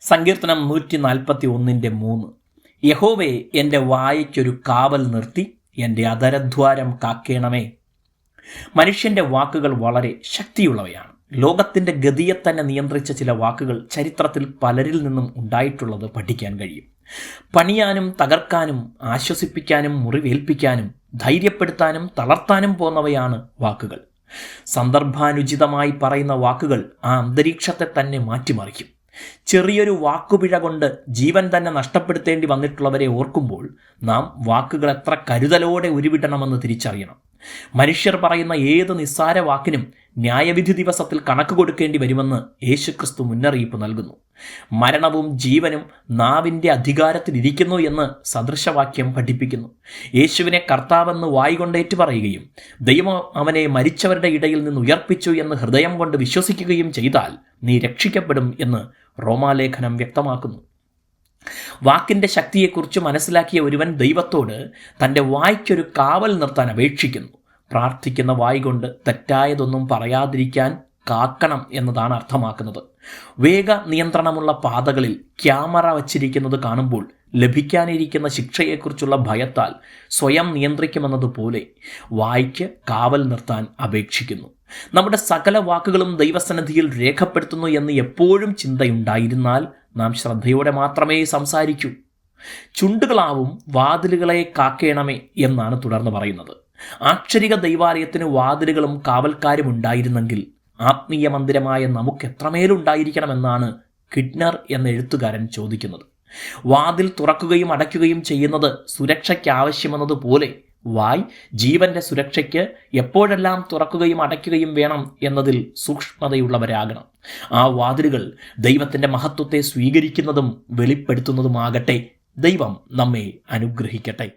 സങ്കീർത്തനം നൂറ്റി നാൽപ്പത്തി ഒന്നിന്റെ മൂന്ന്. യഹോവേ എന്റെ വായയ്ക്കൊരു കാവൽ നിർത്തി എന്റെ അതരദ്വാരം കാക്കേണമേ. മനുഷ്യന്റെ വാക്കുകൾ വളരെ ശക്തിയുള്ളവയാണ്. ലോകത്തിന്റെ ഗതിയെ തന്നെ നിയന്ത്രിച്ച ചില വാക്കുകൾ ചരിത്രത്തിൽ പലരിൽ നിന്നും ഉണ്ടായിട്ടുള്ളത് പഠിക്കാൻ കഴിയും. പണിയാനും തകർക്കാനും ആശ്വസിപ്പിക്കാനും മുറിവേൽപ്പിക്കാനും ധൈര്യപ്പെടുത്താനും തളർത്താനും പോന്നവയാണ് വാക്കുകൾ. സന്ദർഭാനുചിതമായി പറയുന്ന വാക്കുകൾ ആ അന്തരീക്ഷത്തെ തന്നെ മാറ്റിമറിക്കും. ചെറിയൊരു വാക്കുപിഴ കൊണ്ട് ജീവൻ തന്നെ നഷ്ടപ്പെടുത്തേണ്ടി വന്നിട്ടുള്ളവരെ ഓർക്കുമ്പോൾ നാം വാക്കുകൾ എത്ര കരുതലോടെ ഉരുവിടണമെന്ന് തിരിച്ചറിയണം. മനുഷ്യർ പറയുന്ന ഏത് നിസ്സാര വാക്കിനും ന്യായവിധി ദിവസത്തിൽ കണക്ക് കൊടുക്കേണ്ടി വരുമെന്ന് യേശുക്രിസ്തു മുന്നറിയിപ്പ് നൽകുന്നു. മരണവും ജീവനും നാവിന്റെ അധികാരത്തിലിരിക്കുന്നു എന്ന് സദൃശവാക്യം പഠിപ്പിക്കുന്നു. യേശുവിനെ കർത്താവെന്ന് വായികൊണ്ടേറ്റു പറയുകയും ദൈവം അവനെ മരിച്ചവരുടെ ഇടയിൽ നിന്ന് ഉയർപ്പിച്ചു എന്ന് ഹൃദയം കൊണ്ട് വിശ്വസിക്കുകയും ചെയ്താൽ നീ രക്ഷിക്കപ്പെടും എന്ന് റോമാലേഖനം വ്യക്തമാക്കുന്നു. വാക്കിന്റെ ശക്തിയെക്കുറിച്ച് മനസ്സിലാക്കിയ ഒരുവൻ ദൈവത്തോട് തന്റെ വായ്ക്കൊരു കാവൽ നിർത്താൻ അപേക്ഷിക്കുന്നു. പ്രാർത്ഥിക്കുന്ന വായി കൊണ്ട് തെറ്റായതൊന്നും പറയാതിരിക്കാൻ കാക്കണം എന്നതാണ് അർത്ഥമാക്കുന്നത്. വേഗ നിയന്ത്രണമുള്ള പാതകളിൽ ക്യാമറ വച്ചിരിക്കുന്നത് കാണുമ്പോൾ ലഭിക്കാനിരിക്കുന്ന ശിക്ഷയെക്കുറിച്ചുള്ള ഭയത്താൽ സ്വയം നിയന്ത്രിക്കുമെന്നതുപോലെ വായിക്ക് കാവൽ നിർത്താൻ അപേക്ഷിക്കുന്നു. നമ്മുടെ സകല വാക്കുകളും ദൈവസന്നിധിയിൽ രേഖപ്പെടുത്തുന്നു എന്ന് എപ്പോഴും ചിന്തയുണ്ടായിരുന്നാൽ നാം ശ്രദ്ധയോടെ മാത്രമേ സംസാരിക്കൂ. ചുണ്ടുകളാവും വാതിലുകളെ കാക്കേണമേ എന്നാണ് തുടർന്ന് പറയുന്നത്. ആക്ഷരിക ദൈവാലയത്തിന് വാതിലുകളും കാവൽക്കാരും ഉണ്ടായിരുന്നെങ്കിൽ ആത്മീയ മന്ദിരമായ നമുക്ക് എത്രമേലുണ്ടായിരിക്കണമെന്നാണ് കിഡ്നർ എന്ന എഴുത്തുകാരൻ ചോദിക്കുന്നത്. വാതിൽ തുറക്കുകയും അടയ്ക്കുകയും ചെയ്യുന്നത് സുരക്ഷയ്ക്ക് ആവശ്യമെന്നതുപോലെ വായ് ജീവന്റെ സുരക്ഷയ്ക്ക് എപ്പോഴെല്ലാം തുറക്കുകയും അടയ്ക്കുകയും വേണം എന്നതിൽ സൂക്ഷ്മതയുള്ളവരാകണം. ആ വാതിലുകൾ ദൈവത്തിന്റെ മഹത്വത്തെ സ്വീകരിക്കുന്നതും വെളിപ്പെടുത്തുന്നതുമാകട്ടെ. ദൈവം നമ്മെ അനുഗ്രഹിക്കട്ടെ.